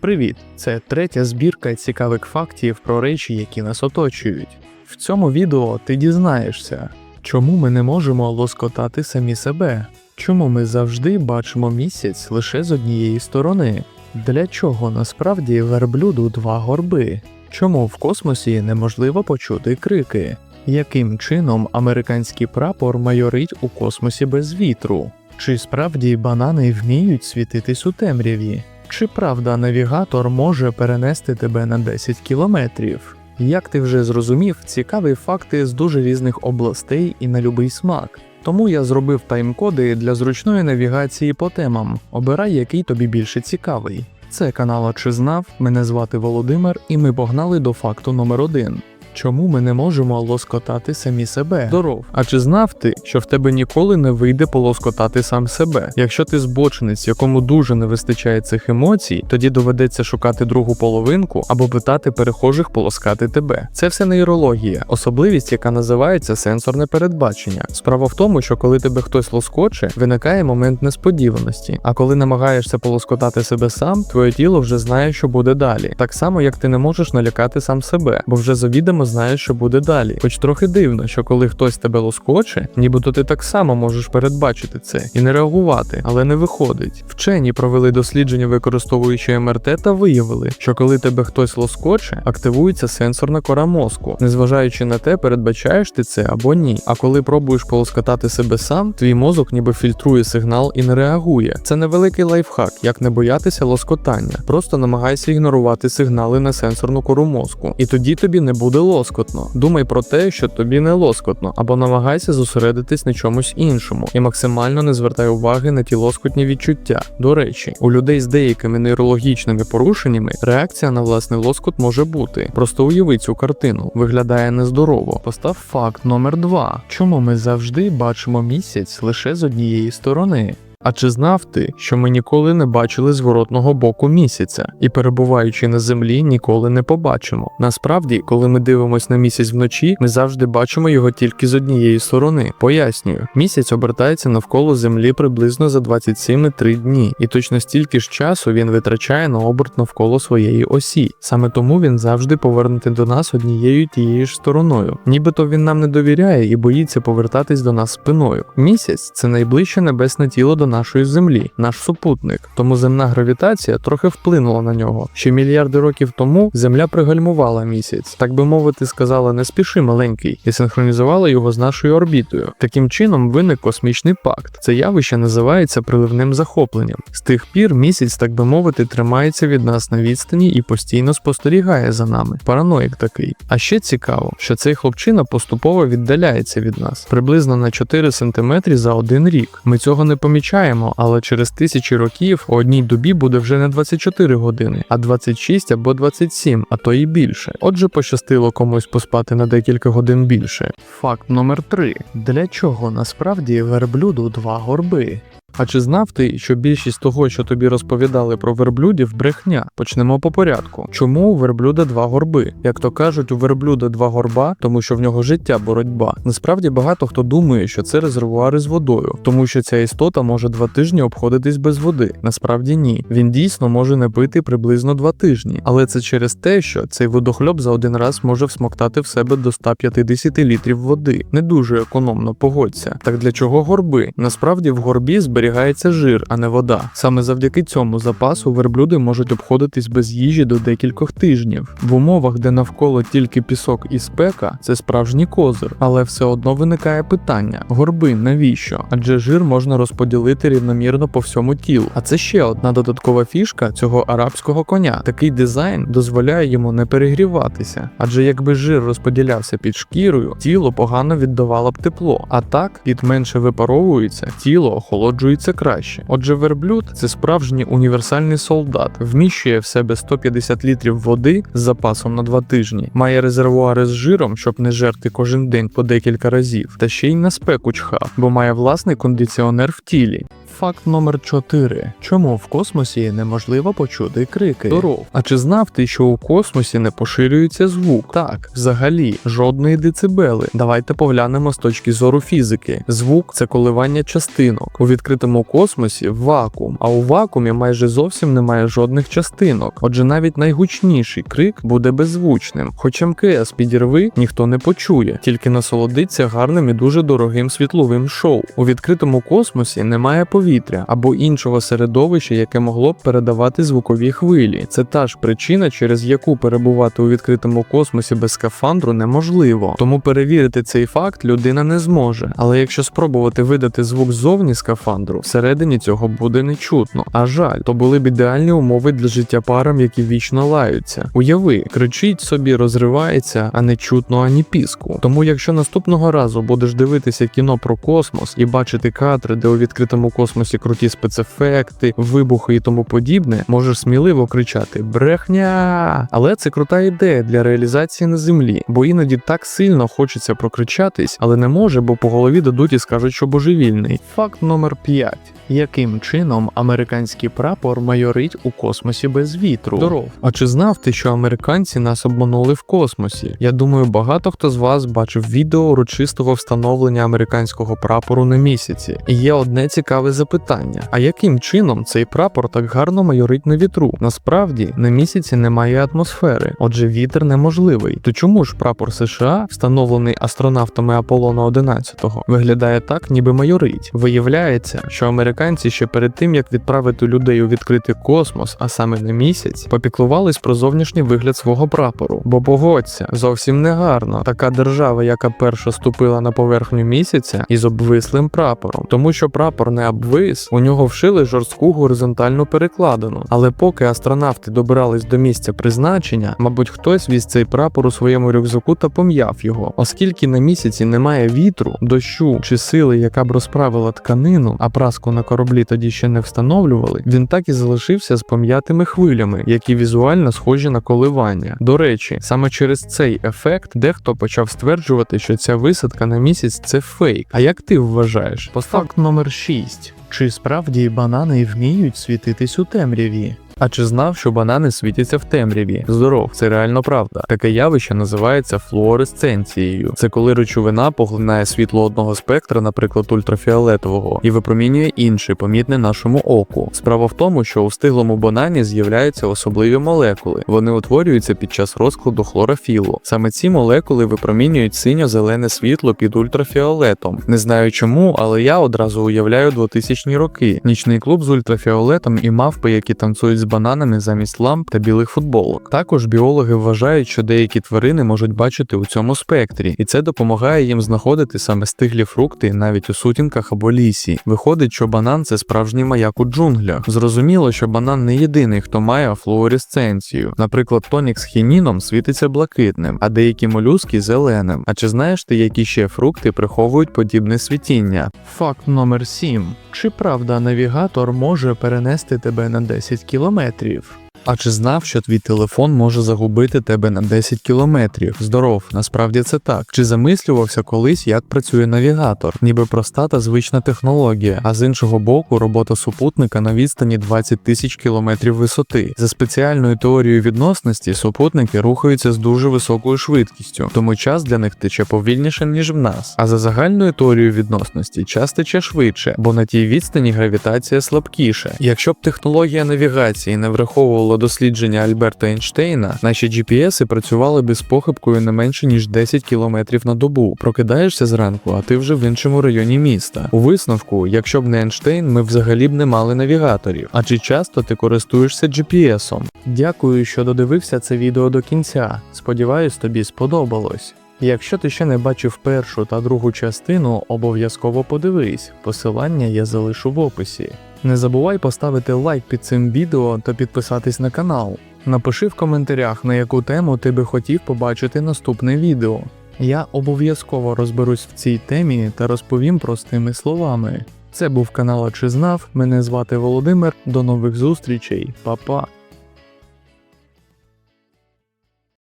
Привіт! Це третя збірка цікавих фактів про речі, які нас оточують. В цьому відео ти дізнаєшся, чому ми не можемо лоскотати самі себе, чому ми завжди бачимо місяць лише з однієї сторони, для чого насправді верблюду два горби, чому в космосі неможливо почути крики, яким чином американський прапор майорить у космосі без вітру, чи справді банани вміють світитись у темряві? Чи правда навігатор може перенести тебе на 10 кілометрів? Як ти вже зрозумів, цікаві факти з дуже різних областей і на любий смак. Тому я зробив тайм-коди для зручної навігації по темам. Обирай, який тобі більше цікавий. Це канал «А Чи знав? Мене звати Володимир, і ми погнали до факту номер один. Чому ми не можемо лоскотати самі себе? Здоров. А чи знав ти, що в тебе ніколи не вийде полоскотати сам себе? Якщо ти збочинець, якому дуже не вистачає цих емоцій, тоді доведеться шукати другу половинку або питати перехожих полоскати тебе. Це все нейрологія, особливість, яка називається сенсорне передбачення. Справа в тому, що коли тебе хтось лоскоче, виникає момент несподіваності. А коли намагаєшся полоскотати себе сам, твоє тіло вже знає, що буде далі. Так само, як ти не можеш налякати сам себе, бо вже завідомо знаєш, що буде далі. Хоч трохи дивно, що коли хтось тебе лоскоче, нібито ти так само можеш передбачити це і не реагувати, але не виходить. Вчені провели дослідження, використовуючи МРТ, та виявили, що коли тебе хтось лоскоче, активується сенсорна кора мозку. Незважаючи на те, передбачаєш ти це або ні. А коли пробуєш полоскотати себе сам, твій мозок ніби фільтрує сигнал і не реагує. Це невеликий лайфхак, як не боятися лоскотання. Просто намагайся ігнорувати сигнали на сенсорну кору мозку, і тоді тобі не буде лоскотно. Думай про те, що тобі не лоскотно, або намагайся зосередитись на чомусь іншому і максимально не звертай уваги на ті лоскотні відчуття. До речі, у людей з деякими нейрологічними порушеннями реакція на власний лоскот може бути. Просто уяви цю картину, виглядає нездорово. Постав факт номер 2 Чому ми завжди бачимо місяць лише з однієї сторони? А чи знав ти, що ми ніколи не бачили зворотного боку місяця, і перебуваючи на землі, ніколи не побачимо? Насправді, коли ми дивимося на місяць вночі, ми завжди бачимо його тільки з однієї сторони. Пояснюю, місяць обертається навколо землі приблизно за 27,3 дні, і точно стільки ж часу він витрачає на оберт навколо своєї осі. Саме тому він завжди повернутий до нас однією тією ж стороною. Нібито він нам не довіряє і боїться повертатись до нас спиною. Місяць це найближче небесне тіло до нашої землі, наш супутник. Тому земна гравітація трохи вплинула на нього. Ще мільярди років тому Земля пригальмувала місяць, так би мовити, сказала не спіши маленький, і синхронізувала його з нашою орбітою. Таким чином виник космічний пакт. Це явище називається приливним захопленням. З тих пір місяць, так би мовити, тримається від нас на відстані і постійно спостерігає за нами. Параноїк такий. А ще цікаво, що цей хлопчина поступово віддаляється від нас приблизно на 4 см за один рік. Ми цього не помічаємо помічаємо, але через тисячі років у одній добі буде вже не 24 години, а 26 або 27, а то і більше. Отже, пощастило комусь поспати на декілька годин більше. Факт номер 3 Для чого насправді верблюду два горби? А чи знав ти, що більшість того, що тобі розповідали про верблюдів, брехня? Почнемо по порядку. Чому у верблюда два горби? Як то кажуть, у верблюда два горба, тому що в нього життя боротьба. Насправді багато хто думає, що це резервуари з водою, тому що ця істота може два тижні обходитись без води. Насправді ні. Він дійсно може не пити приблизно два тижні, але це через те, що цей водохльоп за один раз може всмоктати в себе до 150 літрів води. Не дуже економно, погодься. Так для чого горби? Насправді в горбі зберігається жир, а не вода. Саме завдяки цьому запасу верблюди можуть обходитись без їжі до декількох тижнів. В умовах, де навколо тільки пісок і спека, це справжній козир, але все одно виникає питання: горби навіщо? Адже жир можна розподілити рівномірно по всьому тілу. А це ще одна додаткова фішка цього арабського коня. Такий дизайн дозволяє йому не перегріватися, адже якби жир розподілявся під шкірою, тіло погано віддавало б тепло. А так під менше випаровується, тіло охолоджується краще. Отже, верблюд це справжній універсальний солдат, вміщує в себе 150 літрів води з запасом на два тижні, має резервуари з жиром, щоб не жерти кожен день по декілька разів, та ще й на спеку чха, бо має власний кондиціонер в тілі. Факт номер 4. Чому в космосі неможливо почути крики? Здоров. А чи знав ти, що у космосі не поширюється звук? Так, взагалі, жодної децибели. Давайте поглянемо з точки зору фізики. Звук це коливання частинок. У відкритому космосі вакуум, а у вакуумі майже зовсім немає жодних частинок. Отже, навіть найгучніший крик буде беззвучним. Хоч МКС підірви, ніхто не почує, тільки насолодиться гарним і дуже дорогим світловим шоу. У відкритому космосі немає повітря або іншого середовища, яке могло б передавати звукові хвилі. Це та ж причина, через яку перебувати у відкритому космосі без скафандру неможливо. Тому перевірити цей факт людина не зможе. Але якщо спробувати видати звук ззовні скафандру, всередині цього буде не чутно. А жаль, то були б ідеальні умови для життя парам, які вічно лаються. Уяви, кричить собі, розривається, а не чутно ані піску. Тому, якщо наступного разу будеш дивитися кіно про космос і бачити кадри, де у відкритому космосі круті спецефекти, вибухи і тому подібне, можеш сміливо кричати Брехня! Але це крута ідея для реалізації на землі, бо іноді так сильно хочеться прокричатись, але не може, бо по голові дадуть і скажуть, що божевільний. Факт номер 5. Яким чином американський прапор майорить у космосі без вітру? Здоров. А чи знав ти, що американці нас обманули в космосі? Я думаю, багато хто з вас бачив відео урочистого встановлення американського прапору на місяці. І є одне цікаве запитання: а яким чином цей прапор так гарно майорить на вітру? Насправді на місяці немає атмосфери, отже, вітер неможливий. То чому ж прапор США, встановлений астронавтами Аполлона 11, виглядає так, ніби майорить? Виявляється, що американці ще перед тим як відправити людей у відкритий космос, а саме на місяць, попіклувались про зовнішній вигляд свого прапору. Бо погодься, зовсім не гарно така держава, яка перша ступила на поверхню місяця із обвислим прапором, тому що прапор не обвис, у нього вшили жорстку горизонтальну перекладину. Але поки астронавти добирались до місця призначення, мабуть, хтось віз цей прапор у своєму рюкзаку та пом'яв його, оскільки на місяці немає вітру, дощу чи сили, яка б розправила тканину, а праску на кораблі тоді ще не встановлювали. Він так і залишився з пом'ятими хвилями, які візуально схожі на коливання. До речі, саме через цей ефект дехто почав стверджувати, що ця висадка на місяць це фейк. А як ти вважаєш? Факт номер 6. Чи справді банани вміють світитись у темряві? А чи знав, що банани світяться в темряві? Здоров, це реально правда. Таке явище називається флуоресценцією. Це коли речовина поглинає світло одного спектра, наприклад, ультрафіолетового, і випромінює інший, помітне нашому оку. Справа в тому, що у стиглому банані з'являються особливі молекули. Вони утворюються під час розкладу хлорофілу. Саме ці молекули випромінюють синьо-зелене світло під ультрафіолетом. Не знаю чому, але я одразу уявляю 2000-ні роки. Нічний клуб з ультрафіолетом і мавпи, які танцюють з бананами замість ламп та білих футболок. Також біологи вважають, що деякі тварини можуть бачити у цьому спектрі, і це допомагає їм знаходити саме стиглі фрукти навіть у сутінках або лісі. Виходить, що банан це справжній маяк у джунглях. Зрозуміло, що банан не єдиний, хто має флуоресценцію. Наприклад, тонік з хініном світиться блакитним, а деякі молюски зеленим. А чи знаєш ти, які ще фрукти приховують подібне світіння? Факт номер 7. Чи правда навігатор може перенести тебе на 10 кілометрів? А чи знав, що твій телефон може загубити тебе на 10 кілометрів? Здоров, насправді це так. Чи замислювався колись, як працює навігатор? Ніби проста та звична технологія, а з іншого боку, робота супутника на відстані 20 тисяч кілометрів висоти. За спеціальною теорією відносності супутники рухаються з дуже високою швидкістю, тому час для них тече повільніше, ніж в нас. А за загальною теорією відносності час тече швидше, бо на тій відстані гравітація слабкіша. Якщо б технологія навігації не враховувала дослідження Альберта Ейнштейна, наші GPS працювали би з похибкою не менше ніж 10 км на добу. Прокидаєшся зранку, а ти вже в іншому районі міста. У висновку, якщо б не Ейнштейн, ми взагалі б не мали навігаторів. А чи часто ти користуєшся GPS-ом? Дякую, що додивився це відео до кінця. Сподіваюсь, тобі сподобалось. Якщо ти ще не бачив першу та другу частину, обов'язково подивись. Посилання я залишу в описі. Не забувай поставити лайк під цим відео та підписатись на канал. Напиши в коментарях, на яку тему ти би хотів побачити наступне відео. Я обов'язково розберусь в цій темі та розповім простими словами. Це був канал «А Чи знав. Мене звати Володимир. До нових зустрічей, Па-па!